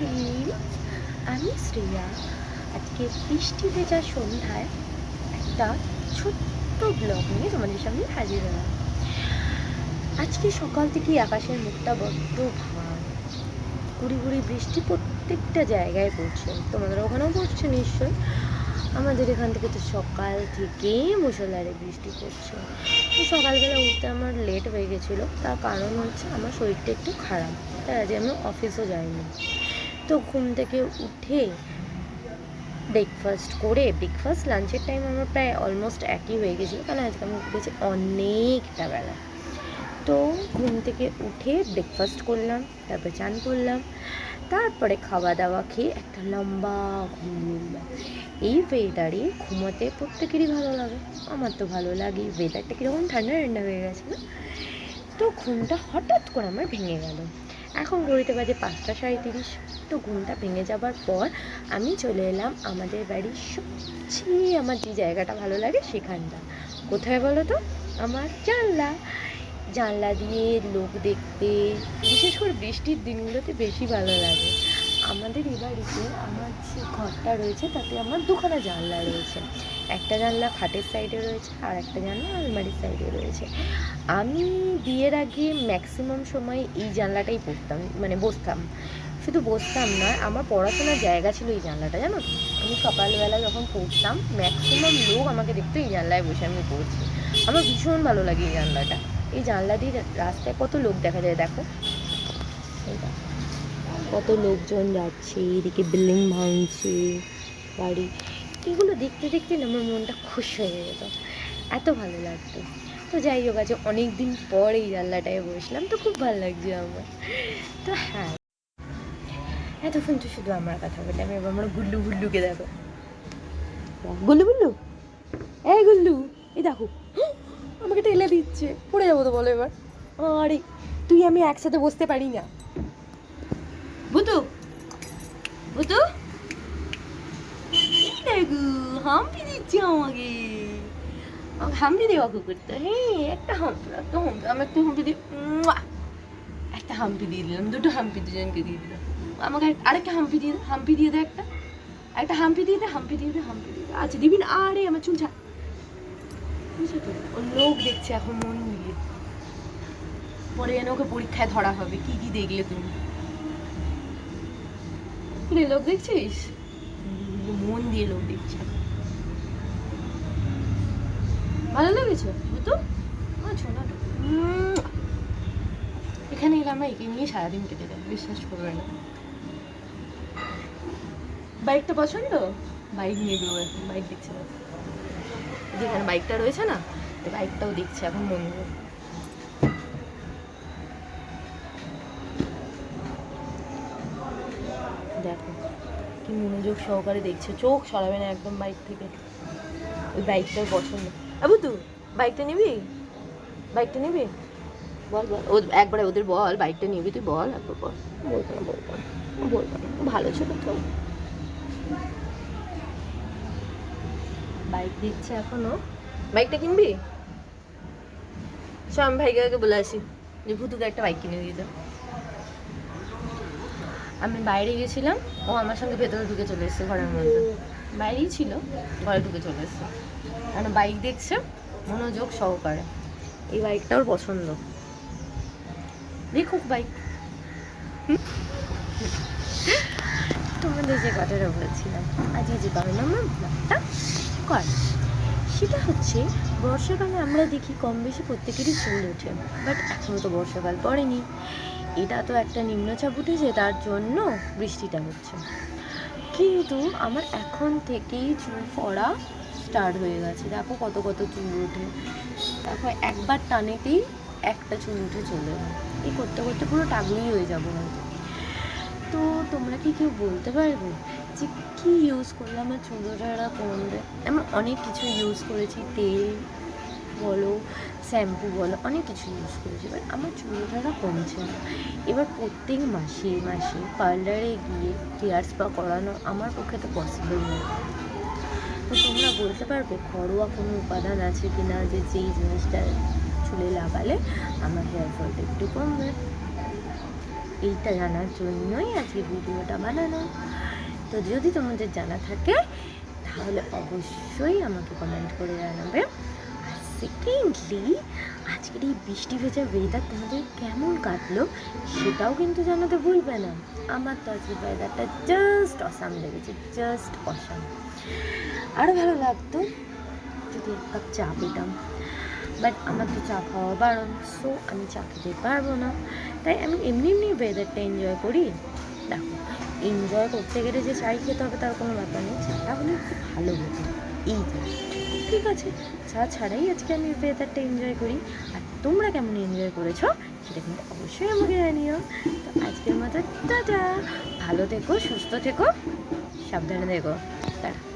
আমি শ্রেয়া। আজকে বৃষ্টি ভেজা সন্ধ্যায় একটা ছোট্ট ব্লগ নিয়ে তোমাদের সামনে হাজির হলাম। আজকে সকাল থেকে আকাশের মুখটা বড্ড ভার। গুড়ি গুড়ি বৃষ্টি প্রত্যেকটা জায়গায় পড়ছে। তোমাদের ওখানেও পড়ছে নিশ্চয়ই। আমাদের এখান থেকে তো সকাল থেকে মুসলধারে বৃষ্টি পড়ছে। তো সকালবেলা উঠতে আমার লেট হয়ে গেছিল। তার কারণ হচ্ছে আমার শরীরটা একটু খারাপ। তাই আজ আমি অফিসও যাইনি। তো ঘুম থেকে উঠে ব্রেকফাস্ট করে ব্রেকফাস্ট লাঞ্চের টাইম আমার প্রায় অলমোস্ট একই হয়ে গেছিল। কারণ আজকে আমি উঠেছি অনেকটা বেলা। তো ঘুম থেকে উঠে ব্রেকফাস্ট করলাম, তারপরে চান করলাম, তারপরে খাওয়া দাওয়া খেয়ে একটা লম্বা ঘুম এই ওয়েদারে ঘুমাতে প্রত্যেকেরই ভালো লাগে। আমার তো ভালো লাগে ওয়েদারটা কীরকম ঠান্ডা ঠান্ডা হয়ে গেছে না? তো ঘুমটা হঠাৎ করে আমার ভেঙে গেল। এখন ঘড়িতে বাজে পাঁচটা সাড়ে তিরিশ। তো ঘুমটা ভেঙে যাবার পর আমি চলে এলাম আমাদের বাড়ির সবচেয়ে আমার যে জায়গাটা ভালো লাগে সেখানটা। কোথায় বলো তো? আমার জানলা। জানলা দিয়ে লোক দেখতে, বিশেষ করে বৃষ্টির দিনগুলোতে বেশি ভালো লাগে। আমাদের এই বাড়িতে আমার যে ঘরটা রয়েছে, তাতে আমার দুখানা জানলা রয়েছে। একটা জানলা খাটের সাইডে রয়েছে আর একটা জানলা আলমারির সাইডে রয়েছে। আমি বিয়ের আগে ম্যাক্সিমাম সময় এই জানলাটাই পড়তাম মানে বসতাম। শুধু বসতাম না, আমার পড়াশোনার জায়গা ছিল এই জানলাটা, জানো আমি সকালবেলা যখন পড়তাম ম্যাক্সিমাম লোক আমাকে দেখতো এই জানলায় বসে আমি পড়ছি। আমার ভীষণ ভালো লাগে এই জানলাটা। এই জানলা দিয়ে রাস্তায় কত লোক দেখা যায়, দেখো। এই। কত লোকজন যাচ্ছে, এদিকে বিল্ডিং ভাঙছে, বাড়ি। এগুলো দেখতে দেখতে না আমার মনটা খুশ হয়ে যেত। এত ভালো লাগতো। তো যাই হোক আছে অনেক দিন পর এই জানলাটায় বসলাম। তো খুব ভালো লাগছে আমার। তো হ্যাঁ। এতক্ষণ তো শুধু আমার কথা বলে আমি এবার আমার গুল্লু গুল্লুকে দেখো। গুল্লু গুল্লু? এই গুল্লু, এই দেখো। আমাকে ঠেলে দিচ্ছে। পড়ে যাব তো বলো এবার। আরে, তুই আমি একসাথে বসতে পারি না। ভুতু ভুতু দেখো হাম্পি দিচ্ছে আমাকে। আমাকে হাম্পি দেওয়া কুকুরটা হ্যাঁ একটা হাম্পি একটা হাম্পি। আমি একটা হাম্পি দিই! একটা হাম্পি দিয়ে দিলাম, দুটো হাম্পি দুজনকে দিয়ে দিলাম। আমাকে আর- আরেকটা হাম্পি দিয়ে হাম্পি দিয়ে দে একটা। একটা হাম্পি দিয়ে দে, হাম্পি দিয়ে দে, হাম্পি দিয়ে দে। আচ্ছা দিবি না? আরে, আমার চুল ছাড় বুঝছ তো? ও লোক দেখছে, এখন মন দিয়ে পরে যেন ওকে পরীক্ষায় ধরা হবে। কি কি দেখলে তুমি? রে লোক দেখছিস? মন দিয়ে লোক দেখছে। ভালো লেগেছে? না এখানে এলে আমরা একে নিয়ে সারাদিন কেটে দেয় বিশ্বাস করবে না। বাইকটা পছন্দ? বাইক নিয়ে দেবো এখন বাইক দেখছে না। যেখানে বাইকটা রয়েছে না তো বাইকটাও দেখছে এখন মন দেখো কি মনোযোগ সহকারে দেখছে। চোখ সরাবে না একদম বাইক থেকে। ওই বাইকটার পছন্দ। আবু তু বাইকটা নিবি? বাইকটা নিবি? বল বল। ও একবারে ওদের বল বাইকটা নিবি তুই বল একবার বল। বলব না বলব না বলব না। ভালো ছোট তো। বাইক দিচ্ছে এখনও। বাইকটা কিনবি? চ আমি ভাইকে বলে আসি যে ভুতুকে একটা বাইক কিনে দিতে আমি বাইরে গেছিলাম, ও আমার সঙ্গে ভেতরে ঢুকে চলে এসেছে ঘরের মধ্যে। বাইরেই ছিল, ঘরে ঢুকে চলে এসেছে। কারণ বাইক দেখছে? মনোযোগ সহকারে। এই বাইকটা ওর পছন্দ। দেখুক বাইক। তোমাদের যে কথাটা বলছিলাম আজকে যে বারো নম্বর ব্লগটা কর। সেটা হচ্ছে, বর্ষাকালে আমরা দেখি কম বেশি প্রত্যেকেরই চুল ওঠে বাট এখনও তো বর্ষাকাল পড়েনি। এটা তো একটা নিম্নচাপ উঠেছে তার জন্য বৃষ্টিটা হচ্ছে। কিন্তু আমার এখন থেকেই চুল পড়া স্টার্ট হয়ে গেছে। দেখো কত কত চুল ওঠে। দেখো একবার টানেতেই একটা চুল উঠে চলে যায়। এই করতে করতে পুরো টাগলি হয়ে যাব হয়তো। তো তোমরা কি কেউ বলতে পারবে যে কী ইউজ করলে আমার চুল ওঠাটা কমবে? আমি অনেক কিছু ইউজ করেছি, তেল বলো, শ্যাম্পু বলো, অনেক কিছু ইউজ করেছি বাট আমার চুল ওঠাটা কমছে না। এবার প্রত্যেক মাসে মাসে পার্লারে গিয়ে হেয়ার স্পা করানো আমার পক্ষে তো পসিবল নয় তো তোমরা বলতে পারবে, ঘরোয়া কোনো উপাদান আছে কি না যে যেই জিনিসটা চুলে লাগালে আমার হেয়ার ফলটা একটু কমবে? এইটা জানার জন্যই আজকে ভিডিওটা বানানো। তো যদি তোমাদের জানা থাকে, তাহলে অবশ্যই আমাকে কমেন্ট করে জানাবে। সেকেন্ডলি আজকের এই বৃষ্টি ভেজা ওয়েদার তোমাদের কেমন কাটলো সেটাও কিন্তু জানাতে ভুলবে না। আমার তো আজকে ওয়েদারটা জাস্ট অসাম লেগেছে জাস্ট অসাম আরও ভালো লাগতো যদি এক কাপ চা পেতাম। বাট আমার তো চা খাওয়া বারণ সো আমি চা খেতে পারব না। তাই আমি এমনি এমনি ওয়েদারটা এনজয় করি। দেখো এনজয় করতে গেলে যে চাই খেতে হবে তার কোনো ব্যাপার নেই, চাটা হলে ভালো হতো। এই ঠিক আছে। চা ছাড়াই আজকে আমি ওয়েদারটা এনজয় করি। আর তোমরা কেমন এনজয় করেছ, সেটা কিন্তু অবশ্যই আমাকে জানিও। তো আজকের মতো টাটা। ভালো থেকো, সুস্থ থেকো, সাবধানে থেকো। টাটা।